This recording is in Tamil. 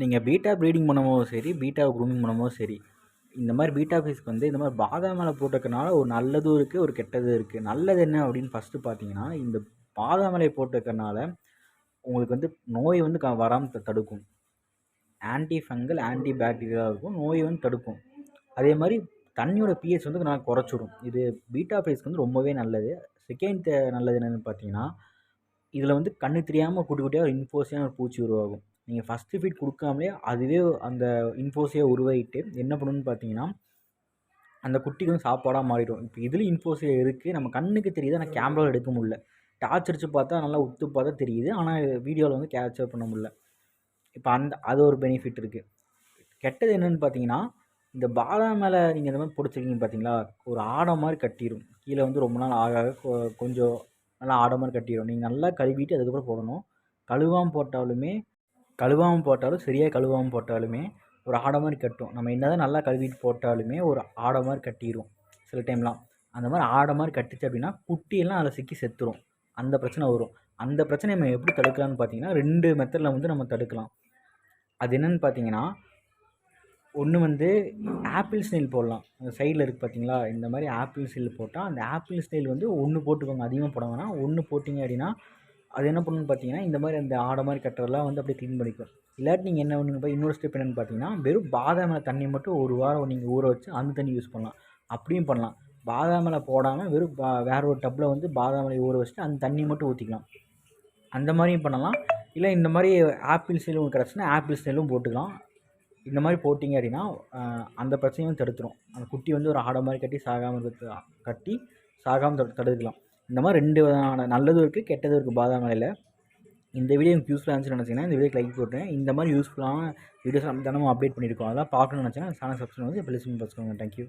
நீங்கள் பீட்டா ப்ரீடிங் பண்ணும்போதும் சரி பீட்டா க்ரூமிங் பண்ணும்போதும் சரி இந்த மாதிரி பீட்டா ஃபீஸ்க்கு வந்து இந்த மாதிரி பாதாம் மலை போட்டிருக்கனால ஒரு நல்லதும் இருக்குது ஒரு கெட்டதும் இருக்குது நல்லது என்ன அப்படின்னு ஃபஸ்ட்டு பார்த்தீங்கன்னா இந்த பாதாம் மேலே போட்டிருக்கறனால உங்களுக்கு வந்து நோய் வந்து க வராமல் தடுக்கும். ஆன்டி ஃபங்கல் ஆன்டி பாக்டீரியா இருக்கும். நோயை வந்து தடுக்கும். அதே மாதிரி தண்ணியோட பிஹெச் வந்து நான் குறைச்சிடும் இது பீட்டா ஃபேஸ்க்கு வந்து ரொம்பவே நல்லது. செகண்ட் நல்லது என்னென்னு பார்த்தீங்கன்னா இதில் வந்து கண்ணு தெரியாமல் குட்டி குட்டியாக ஒரு இன்ஃபோசியான ஒரு பூச்சி உருவாகும். நீங்கள் ஃபஸ்ட்டு ஃபீட் கொடுக்காமலே அதுவே அந்த இன்ஃபோசியை உருவாகிட்டு என்ன பண்ணணும்னு பார்த்தீங்கன்னா அந்த குட்டிக்கு வந்து சாப்பாடாக மாறிடும். இப்போ இதில் இன்ஃபோசியா இருக்குது நம்ம கண்ணுக்கு தெரியுது ஆனால் கேமராவில் எடுக்க முடியல. டார்ச் அடித்து பார்த்தா நல்லா உத்து பார்த்தா தெரியுது. ஆனால் வீடியோவில் வந்து கேப்சர் பண்ண முடியல. இப்போ அந்த அது ஒரு பெனிஃபிட் இருக்குது கெட்டது என்னென்னு பார்த்தீங்கன்னா இந்த பாதாம் மேலே நீங்கள் இந்த மாதிரி பிடிச்சிருக்கீங்க பார்த்தீங்களா ஒரு ஆடை மாதிரி கட்டிடும் கீழே வந்து ரொம்ப நாள் ஆக ஆக கொஞ்சம் நல்லா ஆடை மாதிரி கட்டிடும் நீங்கள் நல்லா கழுவிட்டு அதுக்கப்புறம் போடணும். கழுவாமல் போட்டாலுமே கழுவாமல் போட்டாலும் சரியாக கழுவாமல் போட்டாலுமே ஒரு ஆடை மாதிரி கட்டும். நம்ம என்னதான் நல்லா கழுவிட்டு போட்டாலுமே ஒரு ஆடை மாதிரி கட்டிடும் சில டைம்லாம் அந்த மாதிரி ஆடை மாதிரி கட்டுச்சு அப்படின்னா குட்டியெல்லாம் அதில் சிக்கி செத்துரும். அந்த பிரச்சனை வரும். அந்த பிரச்சனையை நம்ம எப்படி தடுக்கலாம்னு பார்த்தீங்கன்னா ரெண்டு மெத்தடில் வந்து நம்ம தடுக்கலாம். அது என்னென்னு பார்த்தீங்கன்னா ஒன்று வந்து ஆப்பிள் ஸ்னைல் போடலாம். அந்த சைடில் இருக்குது பார்த்தீங்களா? இந்த மாதிரி ஆப்பிள் ஸ்னைல் போட்டால் அந்த ஆப்பிள் ஸ்னைல் வந்து ஒன்று போட்டுக்கோங்க. அதிகமாக போட வேணாம். ஒன்று போட்டிங்க அப்படின்னா அது என்ன பண்ணுன்னு பார்த்தீங்கன்னா இந்த மாதிரி அந்த ஆடை மாதிரி கட்டுறதெல்லாம் வந்து அப்படியே க்ளீன் பண்ணிக்கும். இல்லாட்டி நீங்கள் என்ன பண்ணுங்க இன்னொரு ஸ்டெப் என்னென்னு பார்த்தீங்கன்னா வெறும் பாதாம் மேலே தண்ணி மட்டும் ஒரு வாரம் நீங்கள் ஊற வச்சு அந்த தண்ணி யூஸ் பண்ணலாம். அப்படியும் பண்ணலாம். பாதாம் மேலே போடாமல் வெறும் பா வேற ஒரு டப்பில் வந்து பாதாம் ஊற வச்சுட்டு அந்த தண்ணி மட்டும் ஊற்றிக்கலாம் அந்த மாதிரியும் பண்ணலாம். இல்லை இந்த மாதிரி ஆப்பிள் ஸ்டைலும் கிடச்சுன்னா ஆப்பிள் ஸ்டைலும் போட்டுக்கலாம். இந்த மாதிரி போட்டிங்க அப்படின்னா அந்த பிரச்சனையும் தடுத்துரும். அந்த குட்டி வந்து ஒரு ஆடை மாதிரி கட்டி சாகாமல் கட்டி சாகாமல் தடு தடுக்கலாம். இந்த மாதிரி ரெண்டு விதமான நல்லதும் இருக்குது கெட்டதும் இருக்குது பாதாம் மலையில் இந்த வீடியோ எனக்கு யூஸ்ஃபுல்லாக இருந்துச்சுன்னு நினச்சிங்கன்னா இந்த வீடியோக்கு லைக் போட்டுருங்க. இந்த மாதிரி யூஸ்ஃபுல்லான வீடியோஸ் தினமும் அப்டேட் பண்ணியிருக்கோம். அதெல்லாம் பார்க்கணும்னு நினச்சிங்கன்னா சேனல் சப்ஸ்கிரைப் வந்து பெல் பார்த்துக்கோங்க வச்சுக்கோங்க தேங்க்யூ